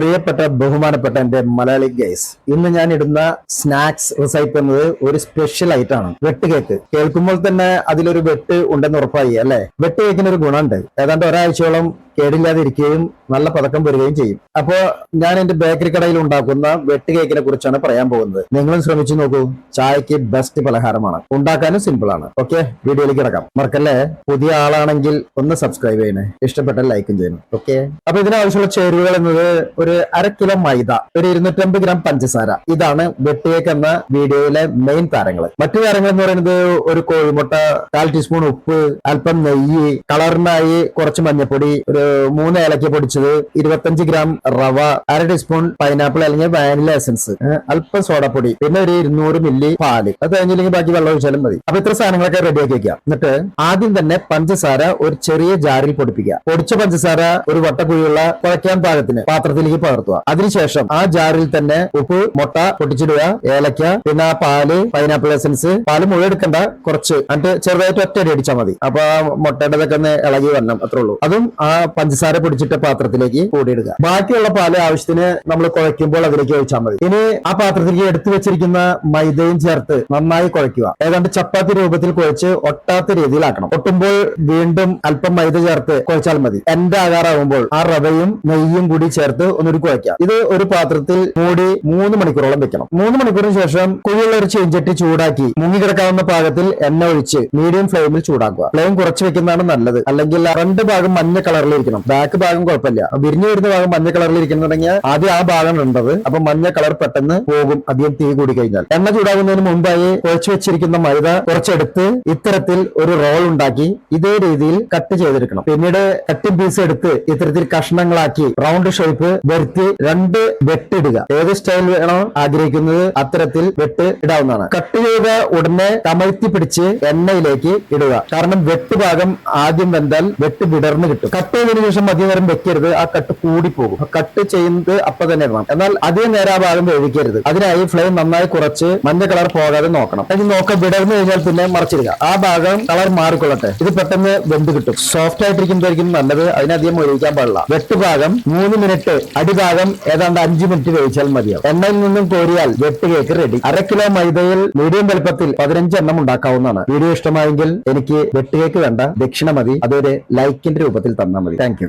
പ്രിയപ്പെട്ട ബഹുമാനപ്പെട്ട എന്റെ മലയാളി ഗൈസ് ഇന്ന് ഞാൻ ഇടുന്ന സ്നാക്സ് റിസൈപ്പ് എന്നത് ഒരു സ്പെഷ്യൽ ഐറ്റം ആണ്. വെട്ട് കേക്ക് കേൾക്കുമ്പോൾ തന്നെ അതിലൊരു വെട്ട് ഉണ്ടെന്ന് ഉറപ്പായി അല്ലെ? വെട്ട് കേക്കിന് ഒരു ഗുണമുണ്ട്. ഏതാണ്ട് ഒരാഴ്ചയോളം കേടില്ലാതിരിക്കുകയും നല്ല പതക്കം വരികയും ചെയ്യും. അപ്പോ ഞാൻ എന്റെ ബേക്കറി കടയിൽ ഉണ്ടാക്കുന്ന വെട്ട് കേക്കിനെ കുറിച്ചാണ് പറയാൻ പോകുന്നത്. നിങ്ങളും ശ്രമിച്ചു നോക്കൂ. ചായക്ക് ബെസ്റ്റ് പലഹാരമാണ്. ഉണ്ടാക്കാനും സിമ്പിൾ ആണ്. ഓക്കെ വീഡിയോയിലേക്ക് കിടക്കാം. മറക്കല്ലേ? പുതിയ ആളാണെങ്കിൽ ഒന്ന് സബ്സ്ക്രൈബ് ചെയ്യണേ. ഇഷ്ടപ്പെട്ട ലൈക്കും ചെയ്യണം. ഓക്കെ അപ്പൊ ഇതിനാവശ്യമുള്ള ചേരുവകൾ എന്നത് ഒരു അര കിലോ മൈദ ഒരു ഇരുന്നൂറ്റമ്പത് ഗ്രാം പഞ്ചസാര. ഇതാണ് വെട്ട് കേക്ക് എന്ന വീഡിയോയിലെ മെയിൻ താരങ്ങൾ മറ്റു താരങ്ങൾ എന്ന് പറയുന്നത് ഒരു കോഴിമുട്ട കാൽ ടീസ്പൂൺ ഉപ്പ് അല്പം നെയ്യ് കളറിനായി കുറച്ച് മഞ്ഞപ്പൊടി ഒരു മൂന്ന് ഏലക്ക പൊടിച്ചത് ഇരുപത്തഞ്ച് ഗ്രാം റവ അര ടീസ്പൂൺ പൈനാപ്പിൾ അല്ലെങ്കിൽ വാനില എസൻസ് അല്പം സോഡപ്പൊടി പിന്നെ ഒരു ഇരുന്നൂറ് മില്ലി പാൽ. അത് കഴിഞ്ഞില്ലെങ്കിൽ ബാക്കി വെള്ളം ഒഴിച്ചാലും മതി. അപ്പൊ ഇത്ര സാധനങ്ങളൊക്കെ റെഡിയാക്കി വെക്കാം. എന്നിട്ട് ആദ്യം തന്നെ പഞ്ചസാര ഒരു ചെറിയ ജാറിൽ പൊടിപ്പിക്കുക. പൊടിച്ച പഞ്ചസാര ഒരു വട്ടക്കുഴിയുള്ള കുഴയ്ക്കാൻ പാകത്തിന് പാത്രത്തിലേക്ക് പകർത്തുക. അതിനുശേഷം ആ ജാറിൽ തന്നെ ഉപ്പ് മുട്ട പൊട്ടിച്ചിടുക ഏലക്ക പിന്നെ ആ പാൽ പൈനാപ്പിൾ എസൻസ് പാൽ മുഴുവൻ എടുക്കണ്ട കുറച്ച്. എന്നിട്ട് ചെറുതായിട്ട് ഒറ്റ അടി അടിച്ചാൽ മതി. അപ്പൊ ആ ഒന്ന് ഇളകി വരണം അത്രേ ഉള്ളൂ. അതും ആ പഞ്ചസാര പൊടിച്ചിട്ട പാത്രത്തിലേക്ക് കൂടിയിടുക ബാക്കിയുള്ള പാൽ ആവശ്യത്തിന് നമ്മൾ കുഴയ്ക്കുമ്പോൾ അതിലേക്ക് ഒഴിച്ചാൽ മതി. ഇനി ആ പാത്രത്തിലേക്ക് എടുത്തു വെച്ചിരിക്കുന്ന മൈദയും ചേർത്ത് നന്നായി കുഴയ്ക്കുക. ഏതാണ്ട് ചപ്പാത്തി രൂപത്തിൽ കുഴച്ച് ഒട്ടാത്ത രീതിയിലാക്കണം. ഒട്ടുമ്പോൾ വീണ്ടും അല്പം മൈദ ചേർത്ത് കുഴച്ചാൽ മതി. എന്റെ ആകാറാവുമ്പോൾ ആ റവയും നെയ്യും കൂടി ചേർത്ത് ഒന്നുകൂടി കുഴയ്ക്കാം. ഇത് ഒരു പാത്രത്തിൽ മൂടി മൂന്ന് മണിക്കൂറോളം വെക്കണം. മൂന്ന് മണിക്കൂറിന് ശേഷം കുഴിയുള്ള ഒരു ചീഞ്ചട്ടി ചൂടാക്കി മുങ്ങിക്കിടക്കാവുന്ന പാകത്തിൽ എണ്ണ ഒഴിച്ച് മീഡിയം ഫ്ലെയിമിൽ ചൂടാക്കുക. ഫ്ലെയിം കുറച്ച് വെക്കുന്നതാണ് നല്ലത്. അല്ലെങ്കിൽ രണ്ട് ഭാഗം മഞ്ഞ കളറിലിരിക്കണം ബാക്ക് ഭാഗം കുഴപ്പമില്ല. വിരിഞ്ഞു വരുന്ന ഭാഗം മഞ്ഞ കളറിൽ ഇരിക്കുന്നുണ്ടെങ്കിൽ ആദ്യം ആ ഭാഗം ഉണ്ടത് അപ്പൊ മഞ്ഞ കളർ പെട്ടെന്ന് പോകും. അധികം തീ കൂടി കഴിഞ്ഞാൽ. എണ്ണ ചൂടാകുന്നതിന് മുമ്പായി കുഴച്ചു വെച്ചിരിക്കുന്ന മൈദ കുറച്ചെടുത്ത് ഇത്തരത്തിൽ ഒരു റോൾ ഉണ്ടാക്കി ഇതേ രീതിയിൽ കട്ട് ചെയ്തെടുക്കണം. പിന്നീട് കട്ടിംഗ് പീസ് എടുത്ത് ഇത്തരത്തിൽ കഷ്ണങ്ങളാക്കി റൗണ്ട് ഷേപ്പ് വരുത്തി രണ്ട് വെട്ടിടുക. ഏത് സ്റ്റൈൽ വേണോ ആഗ്രഹിക്കുന്നത് അത്തരത്തിൽ വെട്ട് ഇടാവുന്നതാണ്. കട്ട് ചെയ്ത ഉടനെ കമഴ്ത്തി പിടിച്ച് എണ്ണയിലേക്ക് ഇടുക. കാരണം വെട്ട് ഭാഗം ആദ്യം വെന്താൽ വെട്ട് വിടർന്ന് കിട്ടും. കട്ട് ചെയ്തതിനു ശേഷം അധികം വെക്കരുത് ആ കട്ട് കൂടി പോകും കട്ട് ചെയ്യുന്നത് അപ്പൊ തന്നെ ഇടണം എന്നാൽ അധികം നേരം ആ ഭാഗം വേവിക്കരുത്. അതിനായി ഫ്ലെയിം നന്നായി കുറച്ച് മഞ്ഞ കളർ പോകാതെ നോക്കണം. അതിന് നോക്കാം വിടർന്നു കഴിഞ്ഞാൽ പിന്നെ മറച്ചിടുക. ആ ഭാഗം കളർ മാറിക്കൊള്ളട്ടെ. ഇത് പെട്ടെന്ന് വെന്ത് കിട്ടും. സോഫ്റ്റ് ആയിട്ടിരിക്കുന്നതായിരിക്കും നല്ലത്. അതിനധികം ഒഴിക്കാൻ പാടില്ല. വെട്ട് ഭാഗം മൂന്ന് മിനിറ്റ് അടിഭാഗം ഏതാണ്ട് അഞ്ച് മിനിറ്റ് വേവിച്ചാൽ മതിയാവും. എണ്ണയിൽ നിന്നും കോരിയാൽ വെട്ട് കേക്ക് റെഡി അര കിലോ മൈദയിൽ മീഡിയം വലുപ്പത്തിൽ പതിനഞ്ച് എണ്ണം ഉണ്ടാക്കാവുന്നതാണ്. വീഡിയോ ഇഷ്ടമായെങ്കിൽ എനിക്ക് വെട്ട് കേക്ക് വേണ്ട ദക്ഷിണ മതി. അതൊരു ലൈക്കിന്റെ രൂപത്തിൽ തന്നാൽ മതി. താങ്ക്